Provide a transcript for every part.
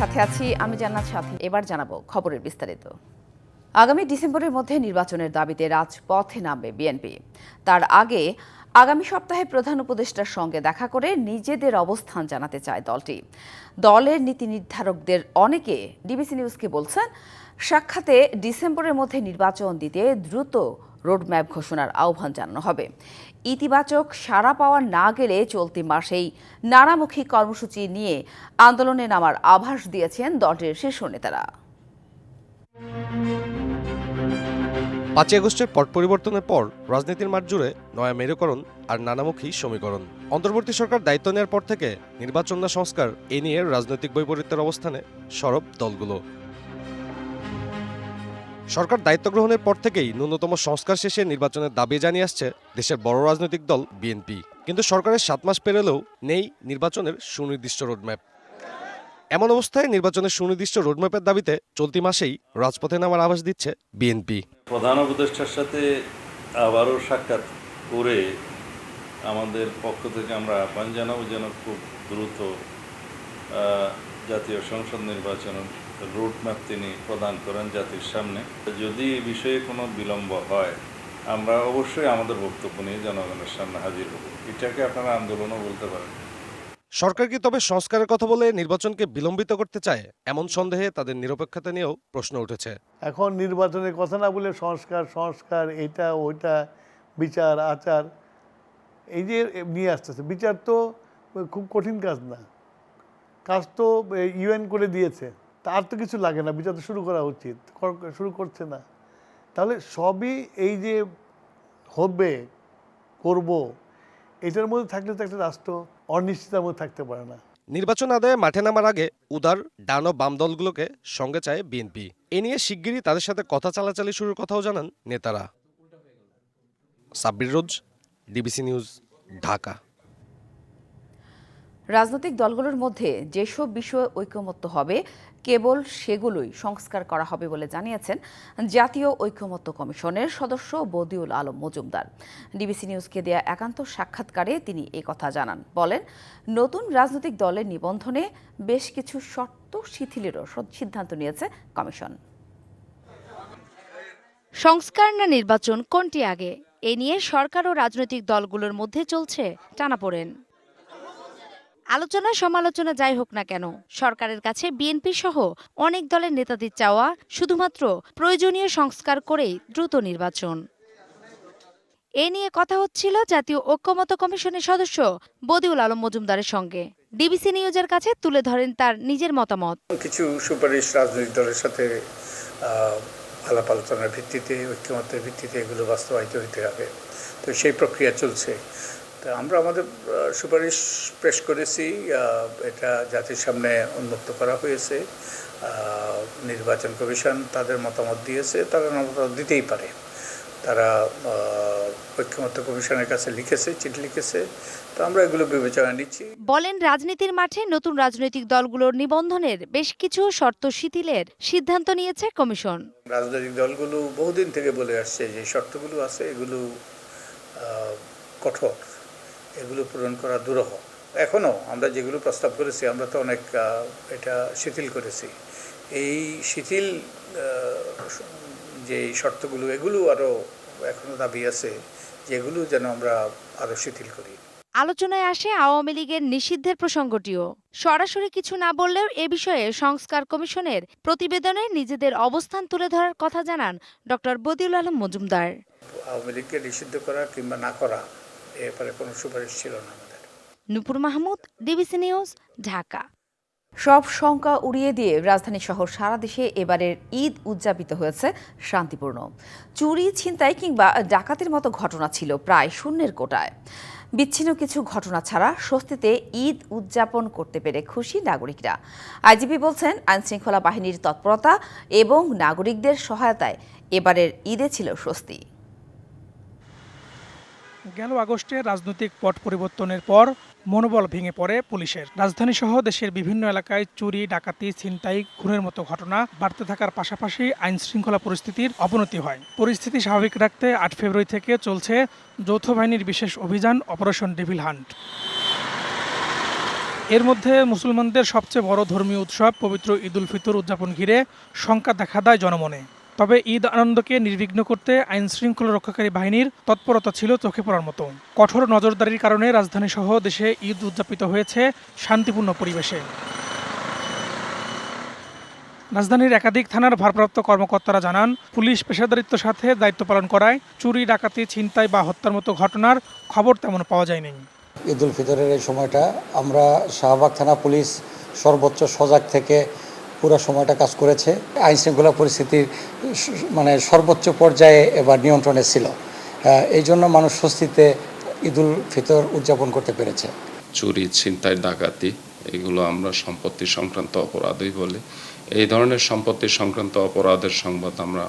সাথে আছি, আমি জান্নাত সাথী। এবার জানাব খবরের বিস্তারিত। আগামী ডিসেম্বরের মধ্যে নির্বাচনের দাবিতে রাজপথে নামবে বিএনপি। তার আগে আগামী সপ্তাহে প্রধান উপদেষ্টার সঙ্গে দেখা করে নিজেদের অবস্থান জানাতে চায় দলটি। দলের নীতি নির্ধারকদের অনেকে ডিবিসি নিউজকে বলছেন, সাক্ষাতে ডিসেম্বরের মধ্যে নির্বাচন দিতে দ্রুত রোডম্যাপ ঘোষণার আহ্বান জানানো হবে। ইতিবাচক সাড়া পাওয়া না গেলে চলতি মাসেই নানামুখী কর্মসূচি নিয়ে আন্দোলনে নামার আভাস দিয়েছেন দলটির শীর্ষ নেতারা। পাঁচই আগস্টের পট পরিবর্তনের পর রাজনীতির মাঠ জুড়ে নয়া মেরুকরণ আর নানামুখী সমীকরণ। অন্তর্বর্তী সরকার দায়িত্ব নেওয়ার পর থেকে নির্বাচন সংস্কার এ নিয়ে রাজনৈতিক বৈপরীত্যের অবস্থানে সরব দলগুলো। সরকার দায়িত্ব গ্রহণের পর থেকেই ন্যূনতম সংস্কার শেষে নির্বাচনের দাবি জানিয়ে আসছে দেশের বড় রাজনৈতিক দল বিএনপি। কিন্তু সরকারের সাত মাস পেরোলেও নেই নির্বাচনের সুনির্দিষ্ট রোডম্যাপ। এমন অবস্থায় নির্বাচনের সুনির্দিষ্ট রোডম্যাপের দাবিতে চলতি মাসেই রাজপথে নামার আভাস দিচ্ছে বিএনপি। প্রধান উপদেষ্টার সাথে আবারও সাক্ষাৎ করে আমাদের পক্ষ থেকে আমরা আহ্বান জানাব যেন খুব দ্রুত জাতীয় সংসদ নির্বাচনের রুটম্যাপ তিনি প্রদান করেন জাতির সামনে। যদি এই বিষয়ে কোনো বিলম্ব হয় আমরা অবশ্যই আমাদের বক্তব্য নিয়ে জনগণের সামনে হাজির হব। এটাকে আপনারা আন্দোলনও বলতে পারেন। সরকার কি তবে সংস্কারের কথা বলে নির্বাচনকে বিলম্বিত করতে চায়? এমন সন্দেহে তাদের নিরপেক্ষতা নিয়েও প্রশ্ন উঠেছে। এখন নির্বাচনের কথা না বলে সংস্কার সংস্কার এটা ওইটা বিচার আচার এই যে নিয়ে আসতেছে। বিচার তো খুব কঠিন কাজ না। কাজ তো ইউএন করে দিয়েছে। তার তো কিছু লাগে না, বিচার তো শুরু করা উচিত শুরু করছে না। তাহলে সবই এই যে হবে, করব, এটার মধ্যে থাকলে তো একটা রাষ্ট্র অনিশ্চিতার মধ্যে থাকতে পারে না। নির্বাচন আদায়ে মাঠে নামার আগে উদার, ডান ও বাম দলগুলোকে সঙ্গে চায় বিএনপি। এ নিয়ে শিগগিরই তাদের সাথে কথা চালাচালি শুরুর কথাও জানান নেতারা। Sabbir Roj, DBC news, Dhaka. রাজনৈতিক দলগুলোর মধ্যে যেসব বিষয়ে ঐকমত্য হবে, কেবল সেগুলোই সংস্কার করা হবে বলে জানিয়েছেন জাতীয় ঐকমত্য কমিশনের সদস্য বদিউল আলম মজুমদার। ডিবিসি নিউজকে দেয়া একান্ত সাক্ষাৎকারে তিনি এই কথা জানান। বলেন, নতুন রাজনৈতিক দলের নিবন্ধনে বেশ কিছু শর্ত শিথিলেরও সিদ্ধান্ত নিয়েছে কমিশন। সংস্কার না নির্বাচন কোনটি আগে? এ নিয়ে সরকার ও রাজনৈতিক দলগুলোর মধ্যে চলছে টানাপোড়েন। আলোচনা, সমালোচনা যাই হোক না কেন, সরকারের কাছে বিএনপি সহ অনেক দলের নেতাদের চাওয়া শুধুমাত্র প্রয়োজনীয় সংস্কার করেই দ্রুত নির্বাচন। এ নিয়ে কথা হচ্ছিল জাতীয় ঐক্যমত্য কমিশনের সদস্য বদিউল আলম মজুমদারের সঙ্গে। ডিবিসি নিউজের কাছে তুলে ধরেন তার নিজের মতামত। কিছু সুপারিশ রাজনৈতিক দলের সাথে আলাপ আলোচনার ভিত্তিতে ঐক্যমতের ভিত্তিতে এগুলো বাস্তবায়িত হইতে হবে। তো সেই প্রক্রিয়া চলছে। তো আমরা আমাদের সুপারিশ পেশ করেছি এটা জাতির সামনে উন্মুক্ত করা হয়েছে। নির্বাচন কমিশন তাদের মতামত দিয়েছে তারা মতামত দিতেই পারে। তারা ঐক্যমত্য কমিশনের কাছে লিখেছে চিঠি লিখেছে তো আমরা এগুলো বিবেচনা নিচ্ছি। বলেন রাজনীতির মাঠে নতুন রাজনৈতিক দলগুলোর নিবন্ধনের বেশ কিছু শর্ত শিথিলের সিদ্ধান্ত নিয়েছে কমিশন। রাজনৈতিক দলগুলো বহুদিন থেকে বলে আসছে যে শর্তগুলো আছে এগুলো কঠোর। এগুলো পূরণ করা দুরূহ। এখনও আমরা যেগুলো প্রস্তাব করেছি আমরা তো অনেক এটা শিথিল করেছি। এই শিথিল যে শর্তগুলো এগুলো আরও এখনও দাবি আছে যেগুলো যেন আমরা আরও শিথিল করি। আলোচনায় আসে আওয়ামী লীগের নিষিদ্ধের প্রসঙ্গটিও। সরাসরি কিছু না বললেও এ বিষয়ে সংস্কার কমিশনের প্রতিবেদনে নিজেদের অবস্থান তুলে ধরার কথা জানান ডক্টর বদিউল আলম মজুমদার। আওয়ামী লীগকে নিষিদ্ধ করা কিংবা না করা এ ব্যাপারে কোনো সুপারিশ ছিল না আমাদের। Nupur Mahmud DBC news Dhaka. সব শঙ্কা উড়িয়ে দিয়ে রাজধানী সহ সারা দেশে এবারের ঈদ উদযাপিত হয়েছে শান্তিপূর্ণ। চুরি ছিনতাই কিংবা ডাকাতির মতো ঘটনা ছিল প্রায় শূন্যের কোটায়। বিচ্ছিন্ন কিছু ঘটনা ছাড়া স্বস্তিতে ঈদ উদযাপন করতে পেরে খুশি নাগরিকরা। আইজিপি বলছেন আইনশৃঙ্খলা বাহিনীর তৎপরতা এবং নাগরিকদের সহায়তায় এবারের ঈদে ছিল স্বস্তি। গেল আগস্টে রাজনৈতিক পট পরিবর্তনের পর মনোবল ভেঙে পড়ে পুলিশের। রাজধানী সহ দেশের বিভিন্ন এলাকায় চুরি, ডাকাতি, ছিনতাই, খুনের মতো ঘটনা বাড়তে থাকার পাশাপাশি আইন শৃঙ্খলা পরিস্থিতির অবনতি হয়। পরিস্থিতি স্বাভাবিক রাখতে আট ফেব্রুয়ারি থেকে চলছে যৌথ বাহিনীর বিশেষ অভিযান অপারেশন ডেভিল হান্ট। এর মধ্যে মুসলমানদের সবচেয়ে বড় ধর্মীয় উৎসব পবিত্র ঈদ উল ফিতর উদযাপন ঘিরে শঙ্কা দেখা দেয় জনমনে। তবে ঈদ আনন্দকে নির্বিঘ্ন করতে আইন শৃঙ্খলা রক্ষাকারী বাহিনীর তৎপরতা ছিল চোখে পড়ার মতো। কঠোর নজরদারির কারণে রাজধানী সহ দেশে ঈদ উদযাপিত হয়েছে শান্তিপূর্ণ পরিবেশে। রাজধানীর একাধিক থানার ভারপ্রাপ্ত কর্মকর্তারা জানান, পুলিশ পেশাদারিত্বের সাথে দায়িত্ব পালন করায় চুরি, ডাকাতি, ছিনতাই বা হত্যার মতো ঘটনার খবর তেমন পাওয়া যায়নি। ঈদ উল ফিতরের এই সময়টা আমরা শাহবাগ থানা পুলিশ সর্বোচ্চ সজাগ থেকে পুরো সময়টা কাজ করেছে। আইন শৃঙ্খলা পরিস্থিতির মানে সর্বোচ্চ পর্যায়ে এবার নিয়ন্ত্রণে ছিল। এই জন্য মানুষ স্বস্তিতে ঈদ উল ফিতর উদযাপন করতে পেরেছে। চুরি, ছিনতাই, ডাকাতি, এগুলো আমরা সম্পত্তি সংক্রান্ত অপরাধই বলি। এই ধরনের সম্পত্তি সংক্রান্ত অপরাধের সংবাদ আমরা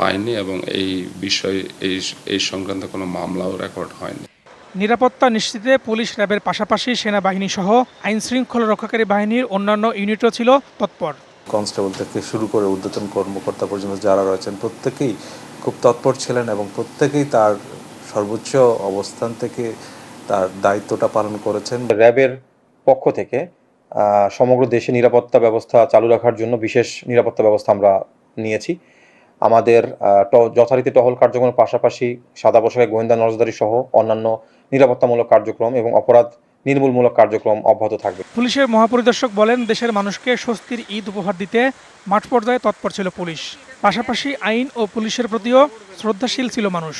পাইনি এবং এই বিষয়ে, এই এই সংক্রান্ত কোনো মামলাও রেকর্ড হয়নি। নিরাপত্তা নিশ্চিতে পুলিশ র্যাবের পাশাপাশি সেনাবাহিনী সহ আইন শৃঙ্খলা রক্ষাকারী বাহিনীর অন্যান্য ইউনিটও ছিল তৎপর। কনস্টেবল থেকে শুরু করে ঊর্ধ্বতন কর্মকর্তা পর্যন্ত যারা রয়েছেন প্রত্যেকেই খুব তৎপর ছিলেন এবং প্রত্যেকেই তার সর্বোচ্চ অবস্থান থেকে তার দায়িত্বটা পালন করেছেন। র্যাবের পক্ষ থেকে সমগ্র দেশে নিরাপত্তা ব্যবস্থা চালু রাখার জন্য বিশেষ নিরাপত্তা ব্যবস্থা আমরা নিয়েছি। আমাদের ট- যথারীতি টহল কার্যক্রমের পাশাপাশি সাদা পোশাকে গোয়েন্দা নজরদারি সহ অন্যান্য নিরাপত্তামূলক কার্যক্রম এবং অপরাধ নির্মূলমূলক কার্যক্রম অব্যাহত থাকবে। পুলিশের মহাপরিদর্শক বলেন দেশের মানুষকে স্বস্তির ঈদ উপহার দিতে মাঠ পর্যায়ে তৎপর ছিল পুলিশ। পাশাপাশি আইন ও পুলিশের প্রতিও শ্রদ্ধাশীল ছিল মানুষ।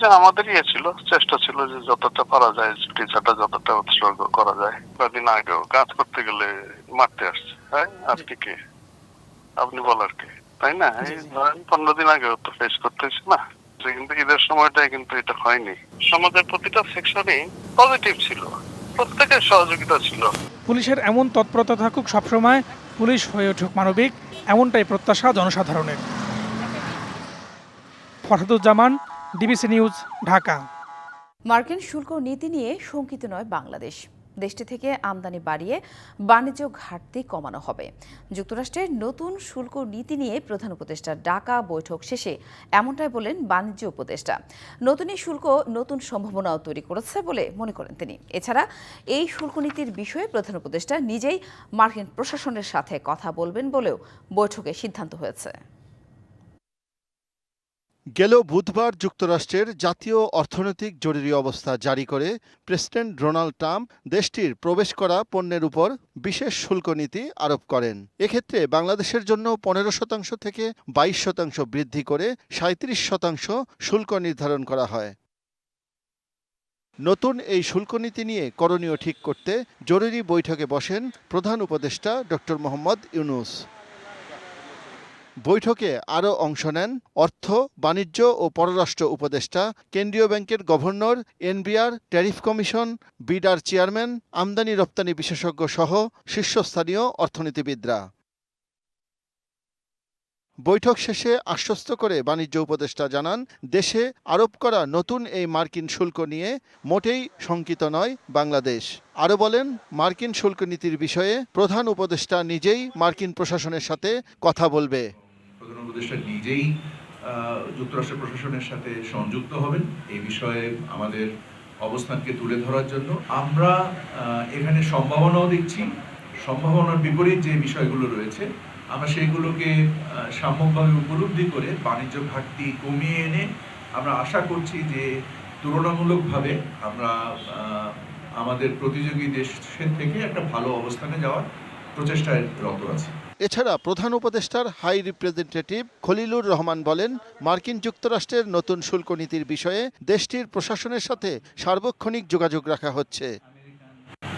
যে আমাদের ইয়ে ছিল চেষ্টা ছিল যে যতটা পারা যায় টিচারটা যতটা উৎসর্গ করা যায়। কদিন আগেও কাজ করতে গেলে মারতে আসছে। তাই আজকে কে? আপনি বলার কে? তাই না? এই ধরেন পনেরো দিন আগেও তো ফেস করতেছি না? যে কিন্তু ঈদের সময়টাই কিন্তু এটা হয়নি। সমাজের প্রতিটা সেকশনই পজিটিভ ছিল। প্রত্যেকের সহযোগিতা ছিল। পুলিশের এমন তৎপরতা থাকুক সবসময় পুলিশ হয়ে উঠুক মানবিক এমনটাই প্রত্যাশা জনসাধারণের। Farhaduzzaman DBC news Dhaka. মার্কিন শুল্ক নীতি নিয়ে শঙ্কিত নয় বাংলাদেশ। দেশটি থেকে আমদানি বাড়িয়ে বাণিজ্য ঘাটতি কমানো হবে। যুক্তরাষ্ট্রের নতুন শুল্ক নীতি নিয়ে প্রধান উপদেষ্টা ডাকা বৈঠক শেষে এমনটাই বলেন বাণিজ্য উপদেষ্টা। নতুন এই শুল্ক নতুন সম্ভাবনাও তৈরি করেছে বলে মনে করেন তিনি। এছাড়া এই শুল্ক নীতির বিষয়ে প্রধান উপদেষ্টা নিজেই মার্কিন প্রশাসনের সাথে কথা বলবেন বলেও বৈঠকে সিদ্ধান্ত হয়েছে। গেল বুধবার যুক্তরাষ্ট্রের জাতীয় অর্থনৈতিক জরুরি অবস্থা জারি করে প্রেসিডেন্ট ডোনাল্ড ট্রাম্প দেশটির প্রবেশ করা পণ্যের উপর বিশেষ শুল্ক নীতি আরোপ করেন। এক্ষেত্রে বাংলাদেশের জন্য পনেরো শতাংশ থেকে বাইশ শতাংশ বৃদ্ধি করে সাঁত্রিশ শতাংশ শুল্ক নির্ধারণ করা হয়। নতুন এই শুল্ক নীতি নিয়ে করণীয় ঠিক করতে জরুরি বৈঠকে বসেন প্রধান উপদেষ্টা ডক্টর মোহাম্মদ ইউনুস। বৈঠকে আরও অংশ নেন অর্থ, বাণিজ্য ও পররাষ্ট্র উপদেষ্টা, কেন্দ্রীয় ব্যাংকের গভর্নর, এনবিআর, ট্যারিফ কমিশন, বিডার চেয়ারম্যান, আমদানি রপ্তানি বিশেষজ্ঞ সহ শীর্ষস্থানীয় অর্থনীতিবিদরা। বৈঠক শেষে আশ্বস্ত করে বাণিজ্য উপদেষ্টা জানান, দেশে আরোপ করা নতুন এই মার্কিন শুল্ক নিয়ে মোটেই শঙ্কিত নয় বাংলাদেশ। আরও বলেন, মার্কিন শুল্ক নীতির বিষয়ে প্রধান উপদেষ্টা নিজেই মার্কিন প্রশাসনের সাথে কথা বলবে। প্রধান উপদেষ্টা নিজেই যুক্তরাষ্ট্র প্রশাসনের সাথে সংযুক্ত হবেন। এই বিষয়ে আমাদের অবস্থানকে তুলে ধরার জন্য আমরা এখানে সম্ভাবনাও দেখছি। সম্ভাবনার বিপরীত যে বিষয়গুলো রয়েছে, আমরা সেইগুলোকে সাম্যকভাবে উপলব্ধি করে বাণিজ্য ঘাটতি কমিয়ে এনে আমরা আশা করছি যে তুলনামূলকভাবে আমরা আমাদের প্রতিযোগী দেশের থেকে একটা ভালো অবস্থানে যাওয়ার প্রচেষ্টায় রত আছি। এছাড়া প্রধান উপদেষ্টার হাই রিপ্রেজেন্টেটিভ খলিলুর রহমান বলেন মার্কিন যুক্তরাষ্ট্রের নতুন শুল্ক নীতির বিষয়ে দেশটির প্রশাসনের সাথে সার্বক্ষণিক যোগাযোগ রাখা হচ্ছে।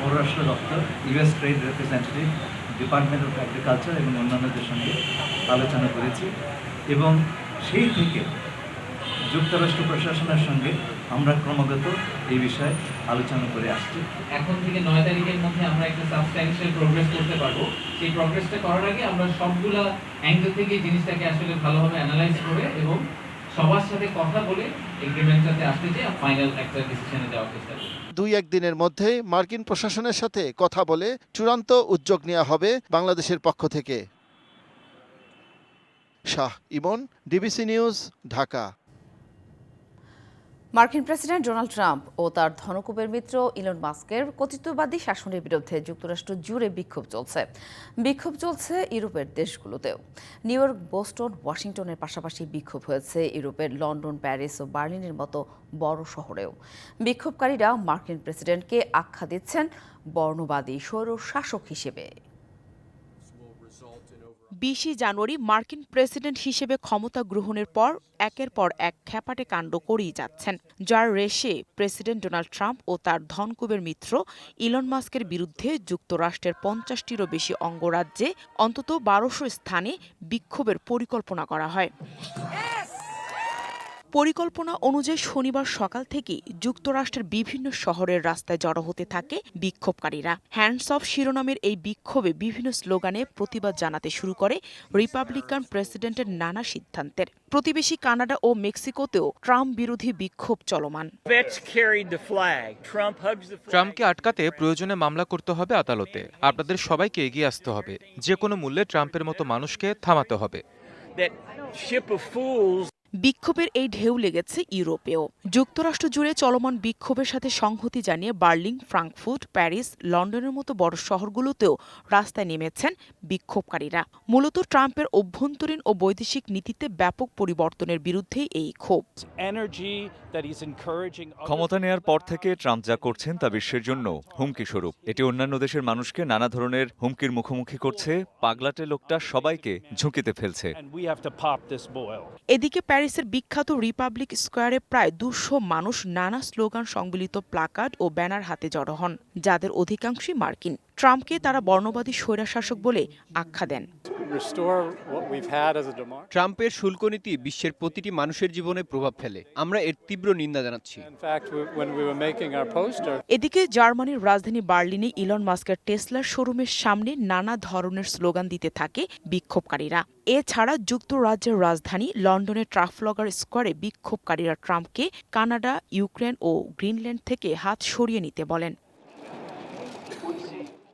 পররাষ্ট্র দপ্তর US trade representative department of agriculture এবং অন্যান্যদের সঙ্গে আলোচনা করেছি এবং সেই থেকে যুক্তরাষ্ট্র প্রশাসনের সঙ্গে আমরা ক্রমাগত এই বিষয়ে আলোচনা করে আসছি। এখন থেকে নয় তারিখের মধ্যে আমরা একটা সাবস্ট্যান্সিয়াল প্রোগ্রেস করতে পারব। সেই প্রোগ্রেসটা করার আগে আমরা সবগুলা অ্যাঙ্গেল থেকে জিনিসটাকে আসলে ভালোভাবে অ্যানালাইজ করে এবং সবার সাথে কথা বলে এগ্রিমেন্টটাতে আসতে যে ফাইনাল একটা ডিসিশনে যাওয়ার চেষ্টা করব দুই একদিনের মধ্যেই মার্কিন প্রশাসনের সাথে কথা বলে চূড়ান্ত উদ্যোগ নেওয়া হবে বাংলাদেশের পক্ষ থেকে। Shah Emon DBC news Dhaka. মার্কিন প্রেসিডেন্ট ডোনাল্ড ট্রাম্প ও তার ধনকুবের মিত্র ইলন মাস্কের কর্তৃত্ববাদী শাসনের বিরুদ্ধে যুক্তরাষ্ট্র জুড়ে বিক্ষোভ চলছে। বিক্ষোভ চলছে ইউরোপের দেশগুলোতেও। নিউ ইয়র্ক, বোস্টন, ওয়াশিংটনের পাশাপাশি বিক্ষোভ হয়েছে ইউরোপের লন্ডন, প্যারিস ও বার্লিনের মতো বড় শহরেও। বিক্ষোভকারীরা মার্কিন প্রেসিডেন্টকে আখ্যা দিচ্ছেন বর্ণবাদী স্বৈর শাসক হিসেবে। বিশে জানুয়ারি মার্কিন প্রেসিডেন্ট হিসেবে ক্ষমতা গ্রহণের পর একের পর এক খ্যাপাটে কাণ্ড করেই যাচ্ছেন, যার রেশে প্রেসিডেন্ট ডোনাল্ড ট্রাম্প ও তার ধনকুবের মিত্র ইলন মাস্কের বিরুদ্ধে যুক্তরাষ্ট্রের পঞ্চাশটিরও বেশি অঙ্গরাজ্যে অন্তত বারোশো স্থানে বিক্ষোভের পরিকল্পনা করা হয়। পরিকল্পনা অনুযায়ী শনিবার সকাল থেকেই যুক্তরাষ্ট্রের বিভিন্ন শহরের রাস্তায় জড়ো হতে থাকে বিক্ষোভকারীরা। হ্যান্ডস অফ শিরোনামের এই বিক্ষোভে বিভিন্ন স্লোগানে প্রতিবাদ জানাতে শুরু করে রিপাবলিকান প্রেসিডেন্টের নানা সিদ্ধান্তের। প্রতিবেশী কানাডা ও মেক্সিকোতেও ট্রাম্প বিরোধী বিক্ষোভ চলমান। ট্রাম্পকে আটকাতে প্রয়োজনে মামলা করতে হবে আদালতে। আপনাদের সবাইকে এগিয়ে আসতে হবে। যে কোনো মূল্যে ট্রাম্পের মতো মানুষকে থামাতে হবে। বিক্ষোভের এই ঢেউ লেগেছে ইউরোপেও। যুক্তরাষ্ট্র জুড়ে চলমান বিক্ষোভের সাথে সংহতি জানিয়ে বার্লিন ফ্রাঙ্কফুর্ট প্যারিস লন্ডনের মতো বড় শহরগুলোতেও রাস্তায় নেমেছেন বিক্ষোভকারীরা। মূলত ট্রাম্পের অভ্যন্তরীণ ও বৈদেশিক নীতিতে ব্যাপক পরিবর্তনের বিরুদ্ধেই এই ক্ষোভ। ক্ষমতা নেয়ার পর থেকে ট্রাম্প যা করছেন তা বিশ্বের জন্য হুমকি স্বরূপ। এটি অন্যান্য দেশের মানুষকে নানা ধরনের হুমকির মুখোমুখি করছে। পাগলাটে লোকটা সবাইকে ঝুঁকিতে ফেলছে। এদিকে প্যারিসের বিখ্যাত রিপাবলিক স্কোয়ারে প্রায় দুশো মানুষ নানা স্লোগান সংবলিত প্লাকার্ড ও ব্যানার হাতে জড়ো হন, যাদের অধিকাংশই মার্কিন। ট্রাম্পকে তারা বর্ণবাদী স্বৈরাশাসক বলে আখ্যা দেন। ট্রাম্পের শুল্ক নীতি বিশ্বের প্রতিটি মানুষের জীবনে প্রভাব ফেলে। আমরা এর তীব্র নিন্দা জানাচ্ছি। এদিকে জার্মানির রাজধানী বার্লিনে ইলন মাস্কের টেসলার শোরুমের সামনে নানা ধরনের স্লোগান দিতে থাকে বিক্ষোভকারীরা। এছাড়া যুক্তরাজ্যের রাজধানী লন্ডনের ট্রাফলগার স্কোয়ারে বিক্ষোভকারীরা ট্রাম্পকে কানাডা ইউক্রেন ও গ্রিনল্যান্ড থেকে হাত সরিয়ে নিতে বলেন।